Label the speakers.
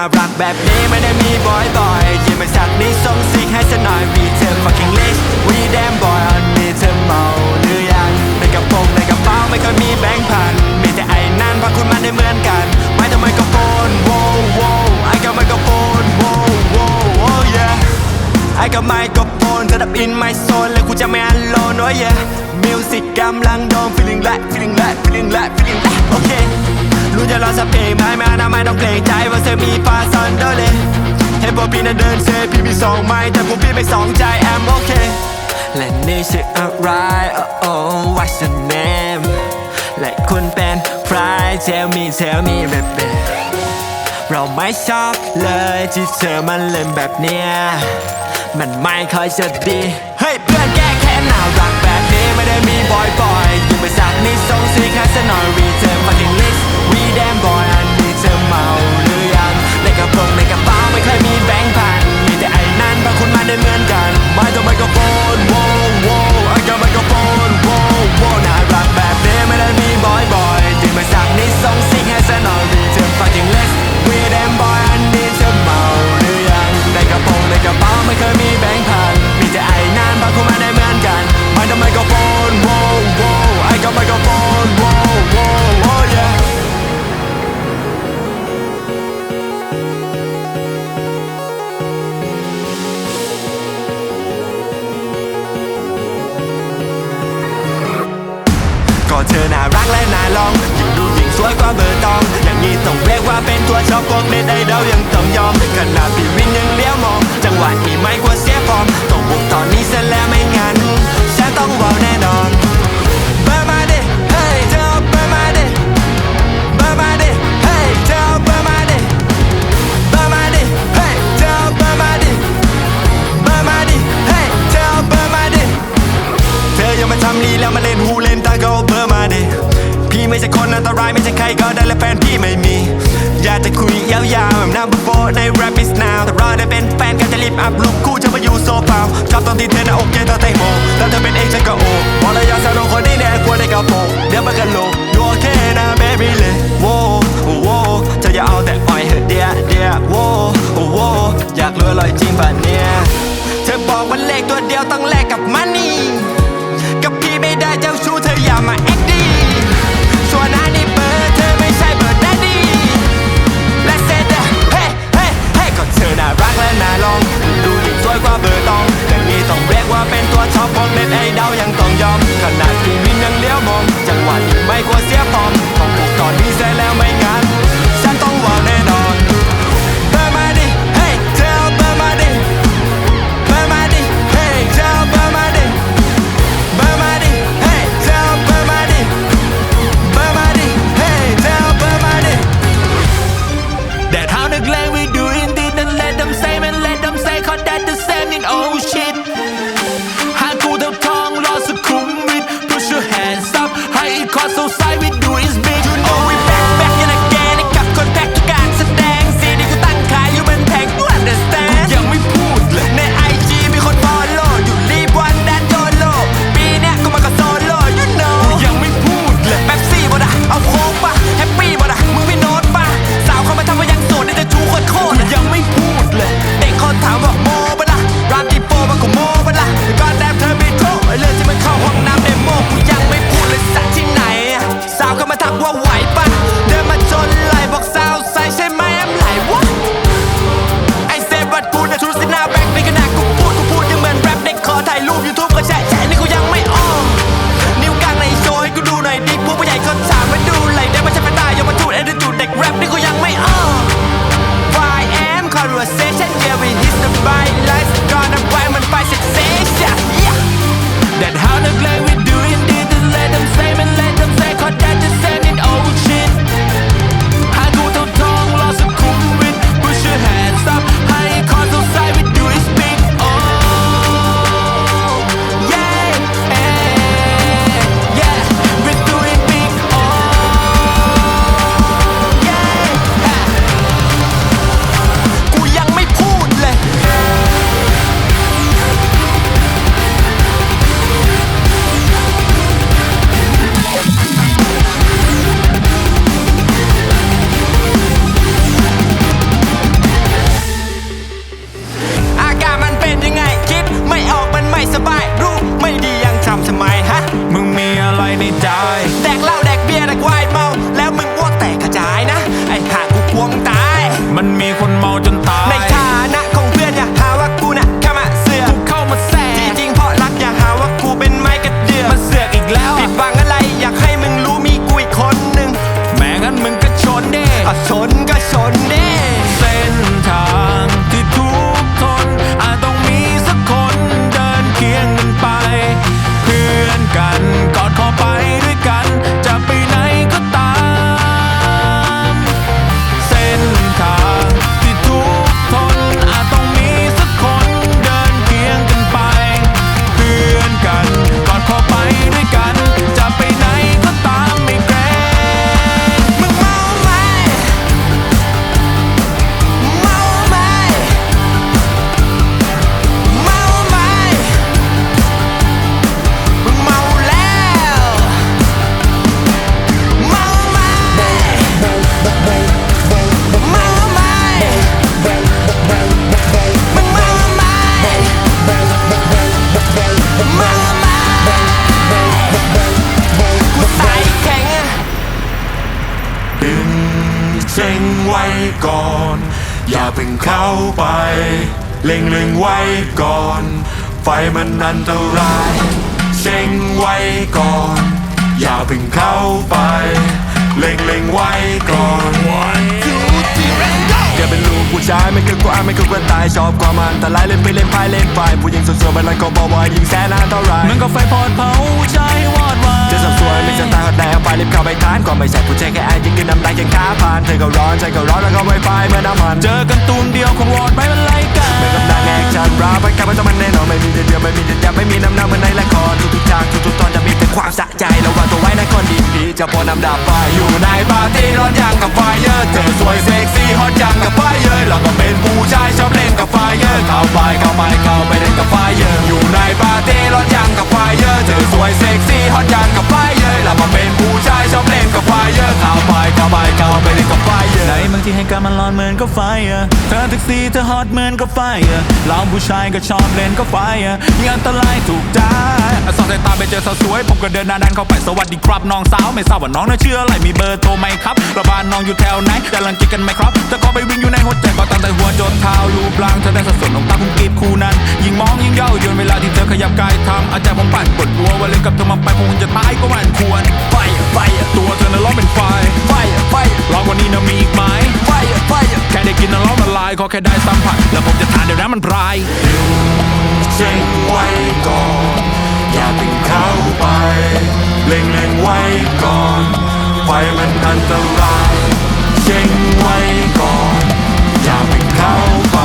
Speaker 1: ารักแบบนี้ไม่ได้มีบ่อยๆยิ้มไปสักนิดส่งซิกให้สักหน่อยวีเธอ fucking rich we damn boy อันนี้เธอเมาหรือยังในกระโปรงในกระเป๋าไม่เคยมีแบงค์พัน มีแต่ไอ้นั่นเพราะคุณมันได้เหมือนกันไม่ต้องไมโครโฟน wow wow ไอ้กับไมโครโฟน wow wow oh yeah ไอ้กับไมโครโฟนเธอดับอินไมโซนและกูจะไม่อันโลนโอ้ยมิวสิกกำลังโดน feeling like feeling like feeling like feeling like โอเค รู้จะรอสักเพลงไหมไม่อานาไม่ต้องเกรงใจว่าเธอมีฟาซันเดอร์เลยเห็นพวกพี่น่ะเดินเซพี่มีสองไม้แต่พวกพี่ไม่สองใจ I'm okay และนี่ชื่ออะไร oh oh what's your name และคุณเป็นใคร tell me tell me baby เราไม่ชอบเลยที่เธอมันเล่นแบบเนี้ยมันไม่ค่อยจะดี เฮ้ยเพื่อน ว่าชอบพวกเน็ตไอดอลยังต้องยอมขนาดพี่วินยังเลี้ยวมอง จังหวะนี้ไม่ควรเสียฟอร์มต้องบุกตอนนี้เสร็จแล้วไม่งั้นฉันต้องวาวแน่นอน ตัวเดียวต้องแลกกับมันนี่กับพี่ไม่ได้เจ้าชู้เธออย่ามาแอคดีส่วนอันนี้เบอร์เธอไม่ใช่เบอร์แดดดี้ Let's say that เฮ้เฮ้เฮ้ก็เธอน่ารักและน่าลอง ดูยิ่งสวยกว่าเบอร์ตองอย่างนี้ต้องเรียกว่าเป็นตัวชอบคนเน็ตไอดาวยังต้องยอม
Speaker 2: ข
Speaker 1: นาด
Speaker 2: ที่ ก่อน อย่าเพิ่ง
Speaker 1: เข้า
Speaker 3: ไป เล็งเล็งไว้ก่อน ไฟมันอันตรายเซ็งไว้ก่อน อย่าเพิ่งเข้าไป เล็งเล็งไว้ก่อน
Speaker 1: แกเป็นลูกผู้ชายไม่เคยกลัวไม่เคยกลัวตายชอบความอันตรายเล่นไปเล่นพายเล่นไฟผู้หญิงสวยๆมันรักก็บอกว่ายิงแสนนานเท่าไหร
Speaker 2: มันก็ไฟ เอา
Speaker 1: ไม่ค้าไปทานก็ไม่ใช่ผู้ชายแค่อายิงกินน้ำตายยังค้าผ่านเธอก็ร้อนใจก็ร้อนแล้วก็ไวไฟเมื่อน้ำมัน
Speaker 2: เจอกันตูนเดียวคงวอดไม่เป็นไรกัน
Speaker 1: กำลังแอคชั่นราไปกับมันต้องมันแน่นอนไม่มีเดียวไม่มีเดียวไม่มีน้ำหน้าเหมือนในละครทุกๆฉากทุกๆตอนจะมีแต่ความสะใจระว จะพอนำดาบไฟอยู่ในปาร์ตี้ร้อนยังกับไฟเยอร์เธอสวยเซ็กซี่ฮอตยังกับไฟเยอร์เราก็เป็นผู้ชายชอบเล่นกับไฟเยอร์เข้าไปเข้าไปเข้าไปเล่นกับไฟเยอร์อยู่ในปาร์ตี้ร้อนยังกับไฟเยอร์เธอสวยเซ็กซี่ฮอตยังกับไฟเยอร์เราก็เป็นผู้ชายชอบเล่นกับไฟเยอะ
Speaker 2: ให้การมันร้อนเหมือนก็ไฟเธอแท็กซี่เธอฮอตเหมือนก็ไฟเราผู้ชายก็ชอบเล่นก็ไฟอะมีอันตรายถูกใจสองสายตาไปเจอสาวสวย ผมก็เดินหน้าดันเข้าไปสวัสดีครับน้องสาวไม่ทราบว่าน้องน่าเชื่ออะไรมีเบอร์โทรไหมครับระบานน้องอยู่แถวไหนจะลังกินกันไหมครับแต่ก็ไปวิ่งอยู่ในหัวใจก็ตั้งแต่หัวจนเท้ารูปร่างเธอได้สัดส่วนของตาคุณกีบคู่นั้น ยิ่งมองยิ่งเย้ายวนเวลาที่เธอขยับกายทำอาจารย์ผมปั่นปวดหัวว่าเล่นกับเธอมาไปคงจะตายก็มันควร
Speaker 1: ไฟอะไฟอะ
Speaker 2: ตัวเธอน่ะร้องเป็นไฟ
Speaker 1: ไฟอะไฟอะ
Speaker 2: ร้องกว่านี้นะมีอีกไหม
Speaker 1: ไฟ
Speaker 2: แค่ได้กินน้ำร้อนละลายขอแค่ได้สัมผัสแล้วผมจะทานเดี๋ยวนั้นมันพราย
Speaker 3: เจ็งไว้ก่อนอย่าเป็นเขาไปเล็งเล็งไว้ก่อนไฟมันอันตราย
Speaker 1: เจ็งไว้ก่อนอย่าเป็นเขาไป